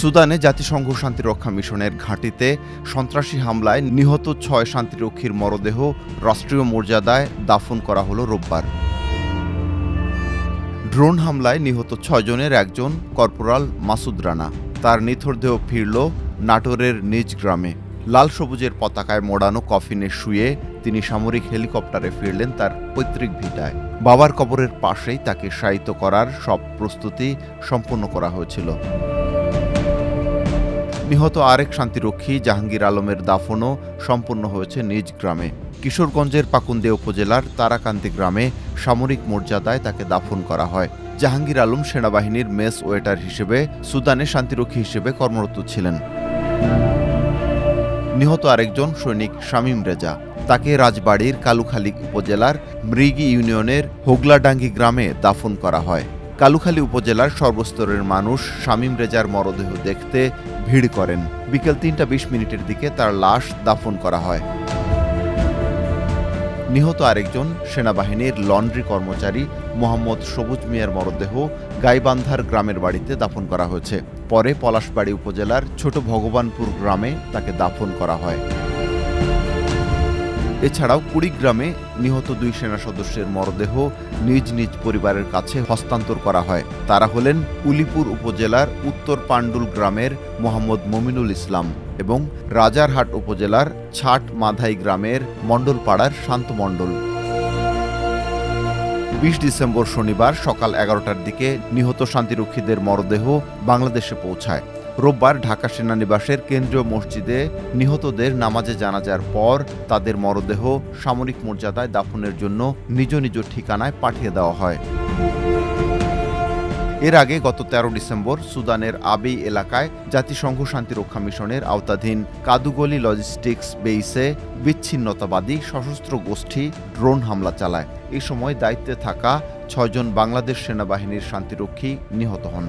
সুদানে জাতিসংঘ শান্তিরক্ষা মিশনের ঘাঁটিতে সন্ত্রাসী হামলায় নিহত ছয় শান্তিরক্ষীর মরদেহ রাষ্ট্রীয় মর্যাদায় দাফন করা হলো রোববার। ড্রোন হামলায় নিহত ছয়জনের একজন কর্পোরাল মাসুদ রানা। তার নিথর দেহ ফিরল নাটোরের নিজ গ্রামে। লাল সবুজের পতাকায় মোড়ানো কফিনে শুয়ে তিনি সামরিক হেলিকপ্টারে ফিরলেন তার পৈতৃক ভিটায়। বাবার কবরের পাশেই তাকে শায়িত করার সব প্রস্তুতি সম্পন্ন করা হয়েছিল। নিহত আরেক শান্তিরক্ষী জাহাঙ্গীর আলমের দাফনও সম্পন্ন হয়েছে নিজ গ্রামে। কিশোরগঞ্জের পাকুন্দে উপজেলার তারাকান্দি গ্রামে সামরিক মর্যাদায় তাকে দাফন করা হয়। জাহাঙ্গীর আলম সেনাবাহিনীর মেস ওয়েটার হিসেবে সুদানে শান্তিরক্ষী হিসেবে কর্মরত ছিলেন। নিহত আরেকজন সৈনিক শামীম রেজা। তাকে রাজবাড়ির কালুখালী উপজেলার মৃগী ইউনিয়নের হোগলাডাঙ্গি গ্রামে দাফন করা হয়। কালুখালী উপজেলার সর্বস্তরের মানুষ শামীম রেজার মরদেহ দেখতে ভিড় করেন। বিকেল তিনটা বিশ মিনিটের দিকে তার লাশ দাফন করা হয়। নিহত আরেকজন সেনাবাহিনীর লন্ড্রি কর্মচারী মোহাম্মদ সবুজ মিয়ার মরদেহ গাইবান্ধার গ্রামের বাড়িতে দাফন করা হয়েছে। পরে পলাশবাড়ি উপজেলার ছোট ভগবানপুর গ্রামে তাকে দাফন করা হয়। এছাড়াও কুড়িগ্রামে নিহত দুই সেনা সদস্যের মরদেহ নিজ নিজ পরিবারের কাছে হস্তান্তর করা হয়। তারা হলেন উলিপুর উপজেলার উত্তর পাণ্ডুল গ্রামের মোহাম্মদ মমিনুল ইসলাম এবং রাজারহাট উপজেলার ছাট মাধাই গ্রামের মণ্ডলপাড়ার শান্ত মণ্ডল। বিশ ডিসেম্বর শনিবার সকাল এগারোটার দিকে নিহত শান্তিরক্ষীদের মরদেহ বাংলাদেশে পৌঁছায়। রোববার ঢাকা সেনানিবাসের কেন্দ্রীয় মসজিদে নিহতদের নামাজে জানাজার পর তাদের মরদেহ সামরিক মর্যাদায় দাফনের জন্য নিজ নিজ ঠিকানায় পাঠিয়ে দেওয়া হয়। এর আগে গত তেরো ডিসেম্বর সুদানের আবেই এলাকায় জাতিসংঘ শান্তিরক্ষা মিশনের আওতাধীন কাদুগলি লজিস্টিক্স বেইসে বিচ্ছিন্নতাবাদী সশস্ত্র গোষ্ঠী ড্রোন হামলা চালায়। এই সময় দায়িত্বে থাকা ছয়জন বাংলাদেশ সেনাবাহিনীর শান্তিরক্ষী নিহত হন।